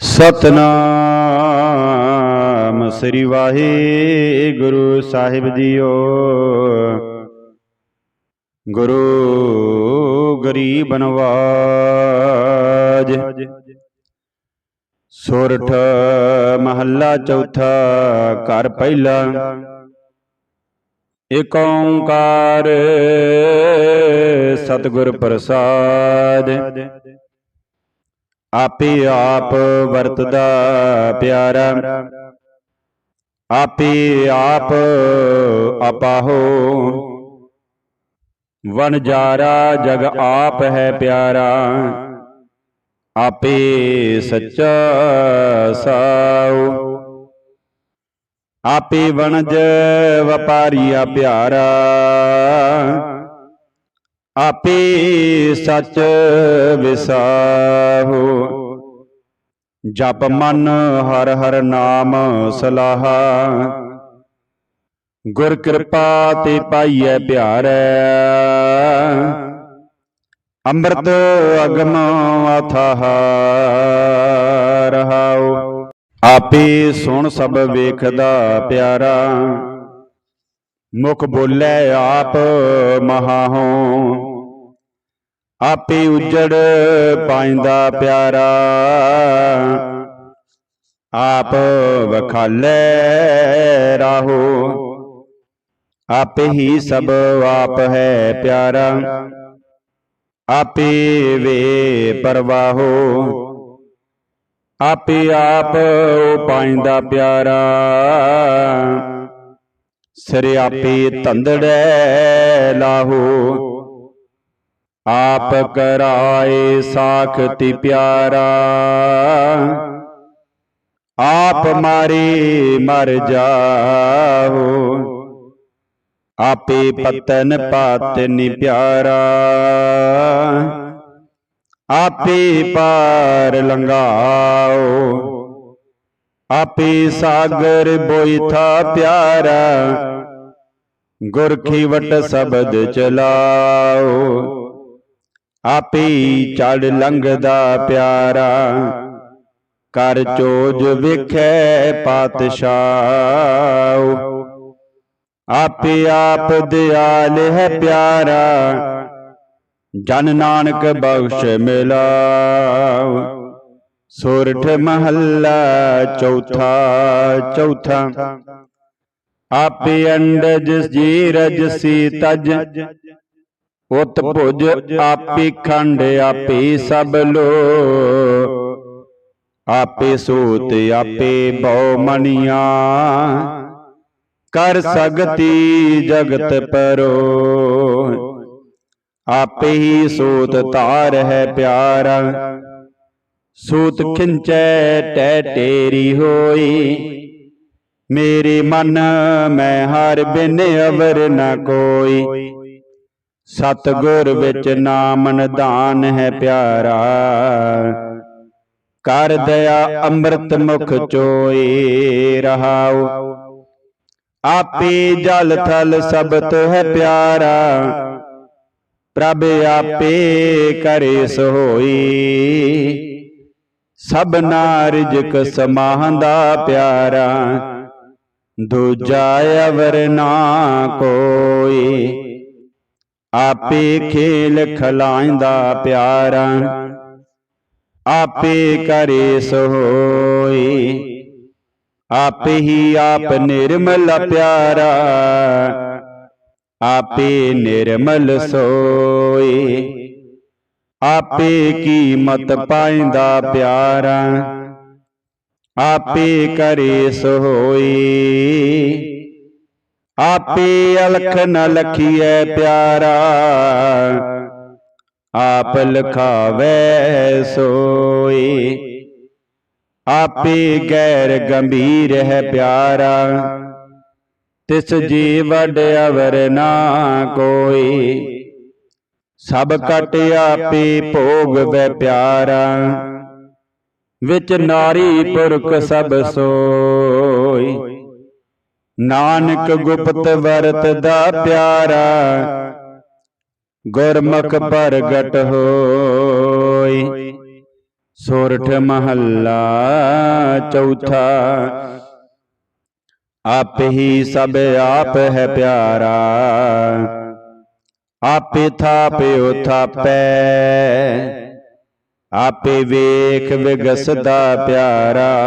ਸਤਨਾਮ ਸ੍ਰੀ ਵਾਹਿਗੁਰੂ ਸਾਹਿਬ ਜੀਓ। ਗੁਰੂ ਗਰੀਬ ਨਵਾਜ। ਸੋਰਠ ਮਹੱਲਾ ਚੌਥਾ ਘਰ ਪਹਿਲਾ। ਏਕ ਓੰਕਾਰ ਸਤਿਗੁਰ ਪ੍ਰਸਾਦ। ਆਪੇ ਆਪ ਵਰਤਦਾ ਪਿਆਰਾ। ਆਪੇ ਆਪ ਆਪਾਹੋ ਵਣਜਾਰਾ ਜਗ ਆਪ ਹੈ ਪਿਆਰਾ। ਆਪੇ ਸੱਚਾ ਸਾਉ। ਆਪੇ ਵਣਜ ਵਪਾਰੀਆ ਪਿਆਰਾ। ਆਪੇ ਸੱਚ ਵਿਸਾਹੋ। ਜਪ ਮਨ ਹਰ ਹਰ ਨਾਮ ਸਲਾਹਾ। ਗੁਰ ਕਿਰਪਾ ਤੇ ਪਾਈਐ ਪਿਆਰੈ। ਅੰਮ੍ਰਿਤ ਅਗਮ ਅਥਾਹ ਰਹਾਉ। ਆਪੇ ਸੁਣ ਸਭ ਵੇਖਦਾ ਪਿਆਰਾ। ਮੁਖ ਬੋਲੇ ਆਪ ਮਹਾਹੋ। ਆਪੇ ਉਜੜ ਪਾਇੰਦਾ ਪਿਆਰਾ। ਆਪ ਵਖਾਲੇ ਰਾਹੋ। ਆਪੇ ਹੀ ਸਭ ਆਪ ਹੈ ਪਿਆਰਾ। ਆਪੇ ਵੇ ਪਰਵਾਹੋ। ਆਪੇ ਆਪ ਪਾਇੰਦਾ ਪਿਆਰਾ। ਸਿਰ ਆਪੇ ਧੰਦੜੈ ਲਾਹੋ। ਆਪ ਕਰਾਏ ਸਾਖਤੀ ਪਿਆਰਾ। ਆਪ ਮਾਰੇ ਮਰ ਜਾਹੋ ਆਪੇ ਪਤਨ ਪਾਤ ਨੀ ਪਿਆਰਾ। ਆਪੇ ਪਾਰ ਲੰਘਾਓ। ਆਪੇ ਸਾਗਰ ਬੋਇਥਾ ਪਿਆਰਾ। ਗੁਰ ਖੀਵਟ ਸ਼ਬਦ ਚਲਾਓ। ਆਪੇ ਚੜ ਲੰਘਦਾ ਪਿਆਰਾ। ਕਰ ਚੋਜ ਵਿਖੇ ਪਾਤਸ਼ਾਹ। ਆਪੇ ਆਪ ਦਿਆਲ ਹੈ ਪਿਆਰਾ। ਜਨ ਨਾਨਕ ਬਖਸ਼ ਮਿਲਾਉ ਸੋਰਠ ਮਹੱਲਾ ਚੌਥਾ ਚੌਥਾ। ਆਪੇ ਅੰਡਜ ਜੀ ਰਜਸੀ ਤਜ ਉਤ ਭੁਜ ਆਪੇ ਖੰਡ ਆਪੇ ਸਭ ਲੋ। ਆਪੇ ਸੂਤ ਆਪੇ ਬਹੁ ਮਣੀਆਂ ਕਰ ਸਕਤੀ ਜਗਤ ਪਰੋ। ਆਪੇ ਹੀ ਸੂਤ ਧਾਰ ਹੈ ਪਿਆਰਾ। ਸੂਤ ਖਿੰਚੈ ਟੈ ਟੇਰੀ ਹੋਈ। ਮੇਰੇ ਮਨ ਮੈਂ ਹਰ ਬਿਨ ਅਵਰ ਨ ਕੋਈ। ਸਤ ਗੁਰ ਵਿੱਚ ਨਾਮ ਨਿਧਾਨ ਹੈ ਪਿਆਰਾ। ਕਰ ਦਇਆ ਅੰਮ੍ਰਿਤ ਮੁਖ ਚੋਈ ਰਹਾਉ ਆਪੇ ਜਲ ਥਲ ਸਬਤ ਹੈ ਪਿਆਰਾ। ਪ੍ਰਭ ਆਪੇ ਕਰੇ ਸੋਈ। ਸਭਨਾ ਰਿਜਕ ਸਮਾਹੰਦਾ ਪਿਆਰਾ। ਦੂਜਾ ਅਵਰ ਨਾ ਕੋਈ। ਆਪੇ ਖੇਲ ਖਲਾਇਂਦਾ ਪਿਆਰਾ। ਆਪੇ ਕਰੇ ਸੋਈ ਆਪੇ ਹੀ ਆਪ ਨਿਰਮਲ ਪਿਆਰਾ। ਆਪੇ ਨਿਰਮਲ ਸੋਈ ਆਪੇ ਕੀਮਤ ਪਾਇੰਦਾ ਪਿਆਰਾ। ਆਪੇ ਕਰੇ ਸੋਈ ਆਪੇ ਅਲਖ ਨ ਲਖੀਐ ਪਿਆਰਾ। ਆਪ ਲਖਾਵੇ ਸੋਈ ਆਪੇ ਗੈਰ ਗੰਭੀਰ ਹੈ ਪਿਆਰਾ। ਤਿਸ ਜੀ ਵਡ ਅਵਰ ਨਾ ਕੋਈ ਸਭ ਕਟ ਆਪੇ ਭੋਗ ਵੈ ਪਿਆਰਾ। ਵਿੱਚ ਨਾਰੀ ਪੁਰਖ ਸਭ ਸੋਈ ਨਾਨਕ ਗੁਪਤ ਵਰਤ ਦਾ ਪਿਆਰਾ ਗੁਰਮੁਖ ਪ੍ਰਗਟ ਹੋਈ। ਸੋਰਠ ਮਹੱਲਾ ਚੌਥਾ। ਆਪ ਹੀ ਸਭ ਆਪ ਹੈ ਪਿਆਰਾ। ਆਪੇ ਥਾਪਿਓ ਥਾਪੈ। ਆਪੇ ਵੇਖ ਵਿਗਸਦਾ ਪਿਆਰਾ।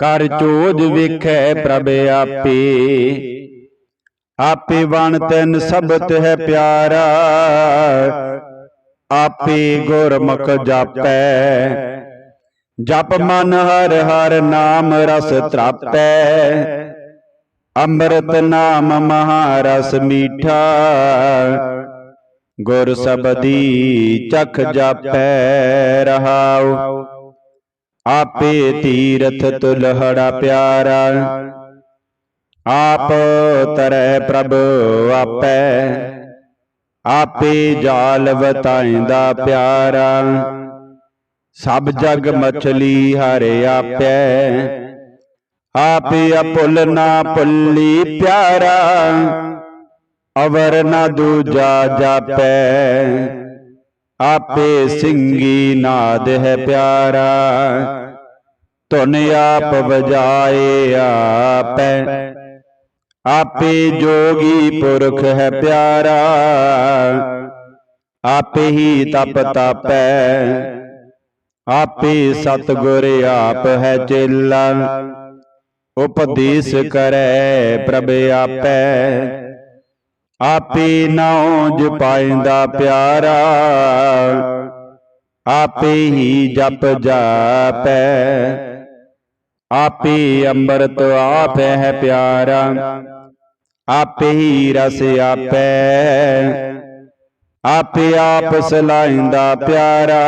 ਕਰ ਚੋਜ ਵੇਖੈ ਪ੍ਰਭ ਆਪੇ। ਆਪੇ। ਵਣ ਤੈਨ ਸਬਤ ਹੈ ਪਿਆਰਾ। ਆਪੇ ਗੁਰਮੁਖ ਜਾਪੈ। ਜਪ। ਮਨ ਹਰ ਹਰ ਨਾਮ ਰਸ ਤਰਾਪੈ। ਅੰਮ੍ਰਿਤ ਨਾਮ ਮਹਾਰਸ ਮੀਠਾ। ਗੁਰ ਸਬਦੀ ਚਖ ਜਾਪੈ। ਰਹਾਉ। ਆਪੇ ਤੀਰਥ ਤੁਲਹੜਾ ਪਿਆਰਾ। ਆਪ ਤਰੈ ਪ੍ਰਭ ਆਪੈ। ਆਪੇ ਜਾਲ ਵਤਾਇਂਦਾ ਪਿਆਰਾ। ਸਭ ਜਗ ਮਛਲੀ ਹਰਿ ਆਪੈ। ਆਪੇ। ਅਪੁੱਲ ਨਾ ਪੁੱਲੀ ਪਿਆਰਾ। ਅਵਰ ਨਾ ਦੂਜਾ ਜਾਪੈ। ਆਪੇ ਸਿੰਘੀ ਨਾਦ ਹੈ ਪਿਆਰਾ। ਧੁਨ ਆਪ ਵਜਾਏ ਆਪੈ। ਆਪੇ ਜੋਗੀ ਪੁਰਖ ਹੈ ਪਿਆਰਾ। ਆਪੇ ਹੀ ਤਪ ਤਾਪੈ ਆਪੇ ਸਤਗੁਰ ਆਪ ਹੈ ਚੇਲਾ। ਉਪਦੇਸ਼ ਕਰੈ ਪ੍ਰਭ ਆਪੈ। ਆਪੇ ਨਾਉ ਜਪਾਇਂਦਾ ਪਿਆਰਾ, ਆਪੇ ਹੀ ਜਪ ਜਾਪੈ। ਆਪੇ ਅੰਮ੍ਰਿਤ ਆਪ ਹੈ ਪਿਆਰਾ, ਆਪੇ ਹੀ ਰਸ ਆਪੈ। ਆਪੇ ਆਪ ਸਲਾਇਂਦਾ ਪਿਆਰਾ,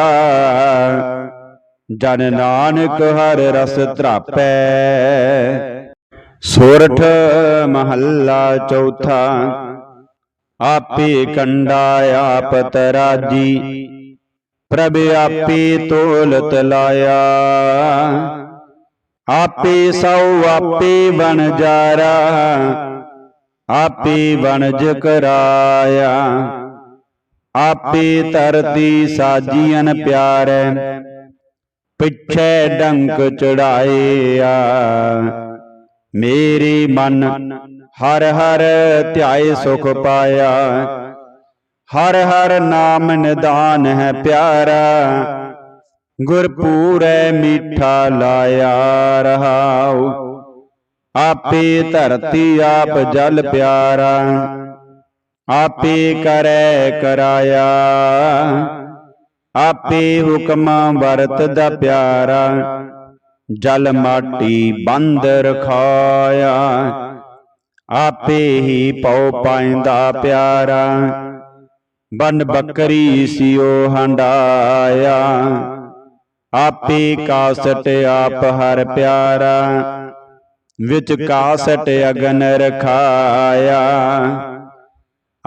ਜਨ ਨਾਨਕ ਹਰ ਰਸ ਧਰਾਪੈ ਸੋਰਠ ਮਹੱਲਾ ਚੌਥਾ ਆਪੇ ਕੰਡਾ ਆਪ ਤਰਾਜੀ ਪ੍ਰਭ ਆਪੇ ਤੋਲਤ ਲਾਇਆ। ਆਪੇ ਸਉ ਆਪੇ ਬਣ ਜਾਰਾ। ਆਪੇ ਵਣਜ ਕਰਾਇਆ। ਆਪੇ ਧਰਤੀ ਸਾਜੀਆਂ ਪਿਆਰੈ। ਪਿੱਛੇ ਡੰਕ ਚੜਾਇਆ। ਮੇਰੀ ਮਨ ਹਰ ਹਰ ਧਿਆਏ ਸੁਖ ਪਾਇਆ। ਹਰ ਹਰ ਨਾਮ ਨਿਦਾਨ ਹੈ ਪਿਆਰਾ। ਗੁਰਪੂਰੈ ਮੀਠਾ ਲਾਇਆ ਰਹਾਉ। ਆਪੇ ਧਰਤੀ ਆਪ ਜਲ ਪਿਆਰਾ। ਆਪੇ ਕਰੈ ਕਰਾਇਆ। ਆਪੇ ਹੁਕਮ ਵਰਤਦਾ ਪਿਆਰਾ। ਜਲ ਮਾਟੀ ਬੰਦ ਰਖਾਇਆ। ਆਪੇ ਹੀ ਪਉ ਪਾਇਂਦਾ ਪਿਆਰਾ। ਬਨ ਬੱਕਰੀ ਸਿਓ ਹੰਡਾਇਆ। ਆਪੇ ਕਾਸਟ ਆਪ ਹਰ ਪਿਆਰਾ। ਵਿੱਚ ਕਾਸਟ ਅਗਨ ਰਖਾਇਆ।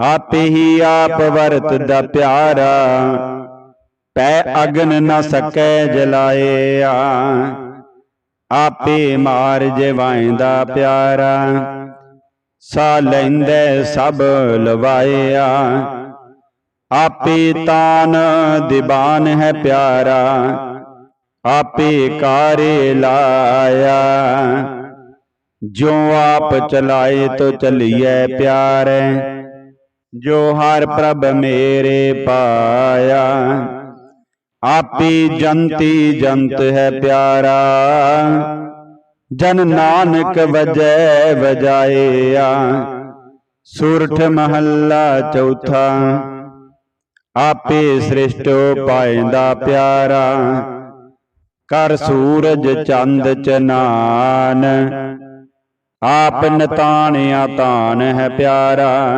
ਆਪੇ ਹੀ ਆਪ ਵਰਤ ਦਾ ਪਿਆਰਾ। ਪੈ ਅਗਨ ਨਾ ਸਕੈ ਜਲਾਇਆ। ਆਪੇ ਮਾਰ ਜਵਾਇਂਦਾ ਪਿਆਰਾ। ਸਾ ਲੈਂਦੇ ਸਭ ਲਵਾਇਆ। ਆਪੇ ਤਾਨ ਦਿਬਾਨ ਹੈ ਪਿਆਰਾ। ਆਪੇ ਕਾਰੇ ਲਾਇਆ। ਜੋ ਆਪ ਚਲਾਏ ਤੋ ਚਲੀਐ ਪਿਆਰੇ। ਜੋ ਹਰ ਪ੍ਰਭ ਮੇਰੇ ਪਾਇਆ। ਆਪੇ ਜੰਤੀ ਜੰਤ ਹੈ ਪਿਆਰਾ। ਜਨ ਨਾਨਕ ਵਜੈ ਵਜਾਇਆ ਸੂਰਠ ਮਹੱਲਾ ਚੌਥਾ। ਆਪੇ ਸ੍ਰਿਸ਼ਟੋ ਪਾਇਂਦਾ ਪਿਆਰਾ। ਕਰ ਸੂਰਜ ਚੰਦ ਚਨਾਨ। ਆਪ ਨਤਾਣਿਆ ਤਾਨ ਹੈ ਪਿਆਰਾ।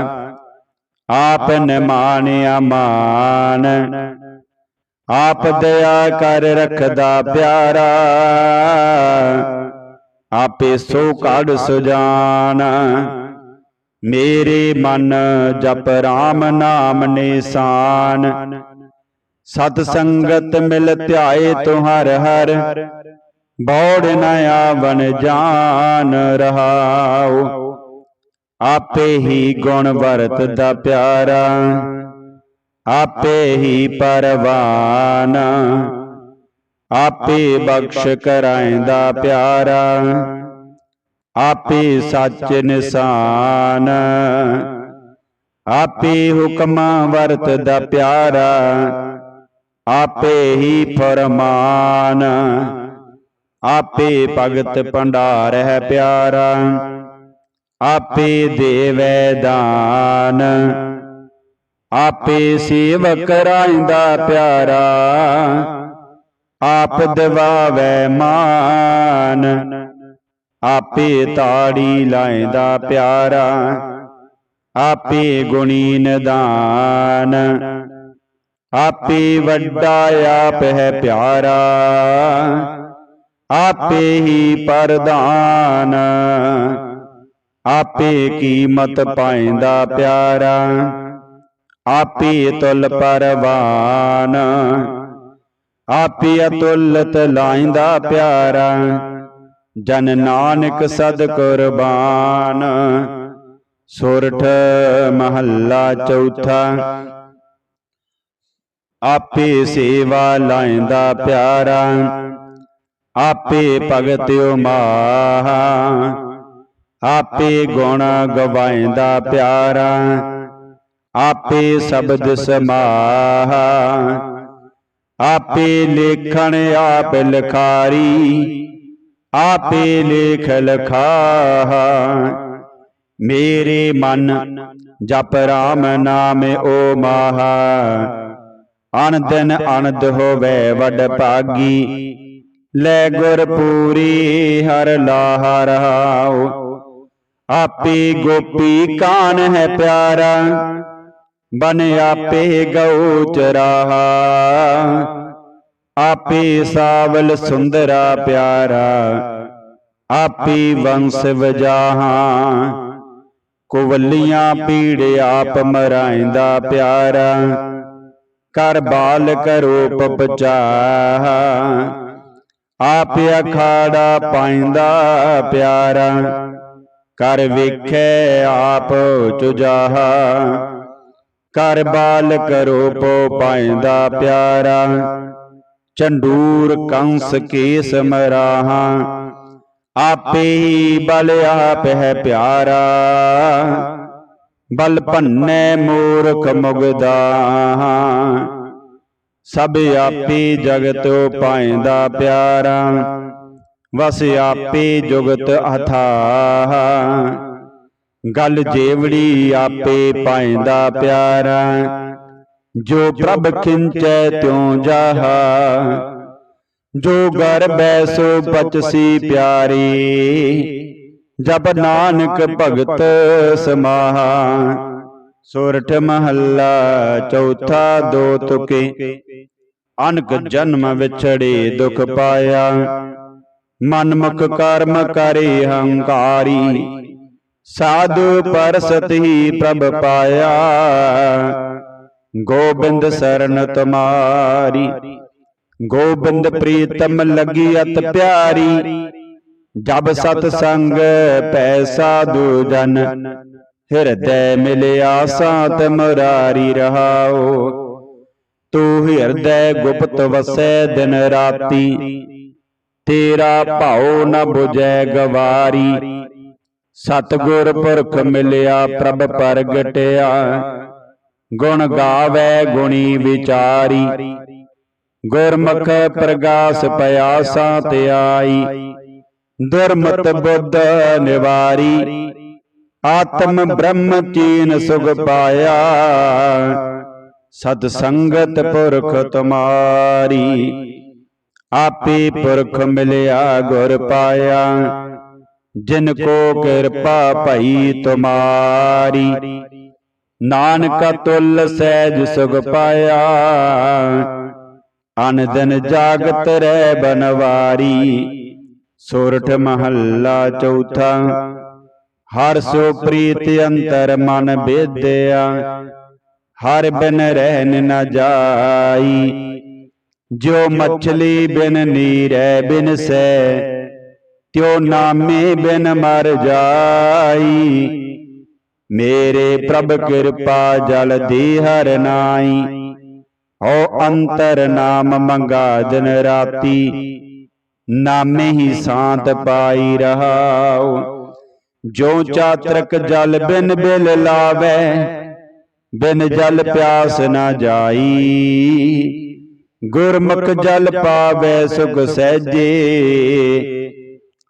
ਆਪ ਨਿਮਾਣਿਆ ਮਾਨ। ਆਪ ਦਇਆ ਕਰ ਰਖਦਾ ਪਿਆਰਾ। ਆਪੇ ਸੋ ਕੜ ਸੁਜਾਨ। ਮੇਰੇ ਮਨ ਜਪ RAM ਨਾਮ ਨਿਸ਼ਾਨ। ਸਤ ਸੰਗਤ ਮਿਲ ਧਿਆਏ ਤੁਹਰ ਹਰ ਬੌੜ ਨ ਆਵਨ ਜਾਨ ਰਹਾਉ। ਆਪੇ ਹੀ ਗੁਣ ਵਰਤਦਾ ਪਿਆਰਾ। ਆਪੇ ਹੀ ਪਰਵਾਨ। ਆਪੇ ਬਖਸ਼ ਕਰਾਇਂਦਾ ਪਿਆਰਾ। ਆਪੇ ਸੱਚ ਨਿਸ਼ਾਨ। ਆਪੇ ਹੁਕਮ ਵਰਤਦਾ ਪਿਆਰਾ। ਆਪੇ ਹੀ ਫਰਮਾਨ। ਆਪੇ ਭਗਤ ਭੰਡਾਰ ਹੈ ਪਿਆਰਾ। ਆਪੇ ਦੇਵੈ ਦਾਨ। ਆਪੇ ਸੇਵਕ ਰਾਇਂਦਾ ਪਿਆਰਾ। ਆਪ ਦਿਵਾਵੈ ਮਾਨ। ਆਪੇ ਤਾੜੀ ਲਾਇਂਦਾ ਪਿਆਰਾ। ਆਪੇ ਗੁਣੀ ਨਿਦਾਨ। ਆਪੇ ਵੱਡਾ ਆਪ ਹੈ ਪਿਆਰਾ। ਆਪੇ ਹੀ ਪਰਦਾਨ ਆਪੇ ਕੀਮਤ ਪਾਇਂਦਾ ਪਿਆਰਾ। ਆਪੇ ਤੁਲ ਪਰਵਾਨ। ਆਪੀ ਅਤੁਲਤ ਲਾਇਂਦਾ ਪਿਆਰਾ। ਜਨ ਨਾਨਕ ਸਦ ਕੁਰਬਾਨ। ਸੁਰਠ ਮਹੱਲਾ ਚੌਥਾ। ਆਪੇ ਸੇਵਾ ਲਾਇਂਦਾ ਪਿਆਰਾ। ਆਪੇ ਭਗਤ ਉਮਾਹ। ਆਪੇ ਗੁਣ ਗਵਾਇਂਦਾ ਪਿਆਰਾ। ਆਪੇ ਸ਼ਬਦ ਸਮਾਹ। ਆਪੇ ਲੇਖਣ ਆਪ ਲਖਾਰੀ ਆਪੇ ਲੇਖ ਲਖਾਹ ਮੇਰੇ ਮਨ ਜਪ ਰਾਮ ਨਾਮ ਓ ਮਾਹਾ। ਅਨ ਦਿਨ ਅਨੰਦ ਹੋਵੇ ਵਡ ਭਾਗੀ। ਲੈ ਗੁਰ ਪੂਰੀ ਹਰ ਲਾਹ ਰਹਾਉ ਆਪੇ ਗੋਪੀ ਕਾਨ ਹੈ ਪਿਆਰਾ। ਬਨ ਆਪੇ ਗਉ ਚਰਾਹਾ ਆਪੇ ਸਾਵਲ ਸੁੰਦਰਾ ਪਿਆਰਾ। ਆਪੇ ਵੰਸ ਵਜਾਹਾ। ਕੁਵੱਲੀਆਂ ਪੀੜ ਆਪ ਮਰਾਇਂਦਾ ਪਿਆਰਾ। ਕਰ ਬਾਲ ਕਰੂਪ ਬਚਾਹਾ ਆਪ ਅਖਾੜਾ ਪਾਇਂਦਾ ਪਿਆਰਾ। ਕਰ ਵੇਖੈ ਆਪ ਚੁਜਾਹਾ। ਕਰ ਬਾਲ ਕਰੂਪ ਪਾਇਂਦਾ ਪਿਆਰਾ। ਚੰਡੂਰ ਕੰਸ ਕੇਸ ਮਰਾਹਾ ਆਪੇ ਹੀ ਬਲ ਆਪ ਹੈ ਪਿਆਰਾ। ਬਲ ਭੰਨੈ ਮੂਰਖ ਮੁਗਦਾ। ਸਭ ਆਪੇ ਜਗਤ ਪਾਇਂਦਾ ਪਿਆਰਾ। ਵਸ ਆਪੇ ਜੁਗਤ ਅਥਾਹ। ਗਲ ਜੇਵੜੀ ਆਪੇ ਪਾਇਂਦਾ ਪਿਆਰਾ। ਜੋ ਪ੍ਰਭ ਖਿੰਚੈ ਤਿਉ ਜਾਹਾ। ਜੋ ਗਰ ਬੈਸੋ ਬਚਸੀ ਪਿਆਰੀ। ਜਬ ਨਾਨਕ ਭਗਤ ਸਮਾਹਾ। ਸੋਰਠ ਮਹੱਲਾ ਚੌਥਾ ਦੋ ਤੁਕੇ ਅਨਕ ਜਨਮ ਵਿਛੜੇ ਦੁਖ ਪਾਇਆ। ਮਨਮੁਖ ਕਰਮ ਕਰੇ ਹੰਕਾਰੀ। ਸਾਧੂ ਪਰਸਤ ਹੀ ਪ੍ਰਭ ਪਾਇਆ। ਗੋਬਿੰਦ ਸਰਨ ਤੁਮਾਰੀ। ਗੋਬਿੰਦ ਪ੍ਰੀਤਮ ਲਗੀ ਅਤ ਪਿਆਰੀ। ਜਬ ਸਤ ਸੰਗ ਪੈ ਸਾਧੂ ਜਨ। ਹਿਰਦੈ ਮਿਲਿਆ ਸਾਤ ਮੁਰਾਰੀ ਰਹਾਓ। ਤੂੰ ਹਿਰਦੈ ਗੁਪਤ ਵਸੈ ਦਿਨ ਰਾਤੀ। ਤੇਰਾ ਭਾਉ ਨ 부ਜੈ ਗਵਾਰੀ। ਸਤਗੁਰ ਪੁਰਖ ਮਿਲਿਆ, ਪ੍ਰਭ ਪ੍ਰਗਟਿਆ। ਗੁਣ ਗਾਵੇ, ਗੁਣੀ ਵਿਚਾਰੀ। ਗੁਰਮੁਖ ਪ੍ਰਗਾਸ ਪਿਆਸਾ ਤੇ ਦੁਰਮਤ ਬੁੱਧ ਨਿਵਾਰੀ। ਆਤਮ ਬ੍ਰਹਮ ਚੀਨ ਸੁਗ ਪਾਇਆ। ਸਤ ਸੰਗਤ ਪੁਰਖ ਤੁਮਾਰੀ। ਆਪੇ ਪੁਰਖ ਮਿਲਿਆ, ਗੁਰ ਪਾਇਆ। ਜਿਨ ਕੋ ਕਿਰਪਾ ਭਈ ਤੁਮਾਰੀ। ਨਾਨਕ ਤੁਲ ਸਹਿਜ ਸੁਖ ਪਾਇਆ। ਅਨ ਦਿਨ ਜਾਗਤ ਰਹਿ ਬਨਵਾਰੀ। ਸੋਰਠ ਮਹੱਲਾ ਚੌਥਾ। ਹਰ ਸੋ ਪ੍ਰੀਤ ਅੰਤਰ ਮਨ ਬੇਦਿਆ। ਹਰ ਬਿਨ ਰਹਿਨ ਨ ਜਾਈ। ਜੋ ਮਛਲੀ ਬਿਨ ਨੀਰੈ ਬਿਨ ਸੈ ਤਿਉ ਨਾਮੇ ਬਿਨ ਮਰ ਜਾਈ? ਮੇਰੇ ਪ੍ਰਭ ਕਿਰਪਾ ਜਲ ਦੀ ਹਰ ਨਾਈ। ਓ ਅੰਤਰ ਨਾਮ ਮੰਗਾ ਦਿਨ ਰਾਤੀ। ਨਾਮੇ ਹੀ ਸਾਤ ਪਾਈ ਰਹਾਉ। ਜੋ ਚਾਤਰਕ ਜਲ ਬਿਨ ਬਿਲ ਲਾਵੇ, ਬਿਨ ਜਲ ਪਿਆਸ ਨਾ ਜਾਈ। ਗੁਰਮੁਖ ਜਲ ਪਾਵੇ ਸੁਖ ਸਹਿਜੇ।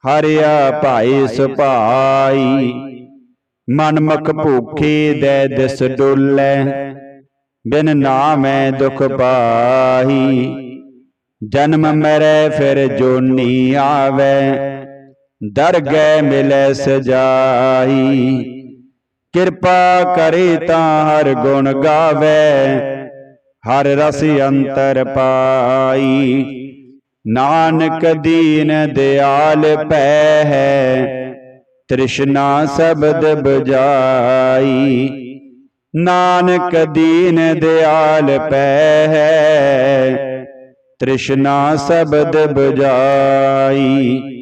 ਹਰਿਆ ਭਾਈ ਸੁਭਾਈ। ਮਨਮੁਖ ਭੂਖੇ ਦੇ ਦਿਸ ਡੋਲੇ। ਬਿਨ ਨਾਮੈ ਦੁਖ ਪਾਹੀ। ਜਨਮ ਮਰੈ ਫਿਰ ਜੋਨੀ ਆਵੇ। ਦਰਗਹਿ ਮਿਲੈ ਸਜਾਈ। ਕਿਰਪਾ ਕਰੇ ਤਾਂ ਹਰ ਗੁਣ ਗਾਵੇ। ਹਰ ਰਸ ਅੰਤਰ ਪਾਈ। ਨਾਨਕ ਦੀਨ ਦਿਆਲ ਪੈ ਹੈ, ਤ੍ਰਿਸ਼ਨਾ ਸ਼ਬਦ ਬਜਾਈ। ਨਾਨਕ ਦੀਨ ਦਿਆਲ ਪੈ ਹੈ, ਤ੍ਰਿਸ਼ਨਾ ਸ਼ਬਦ ਬਜਾਈ।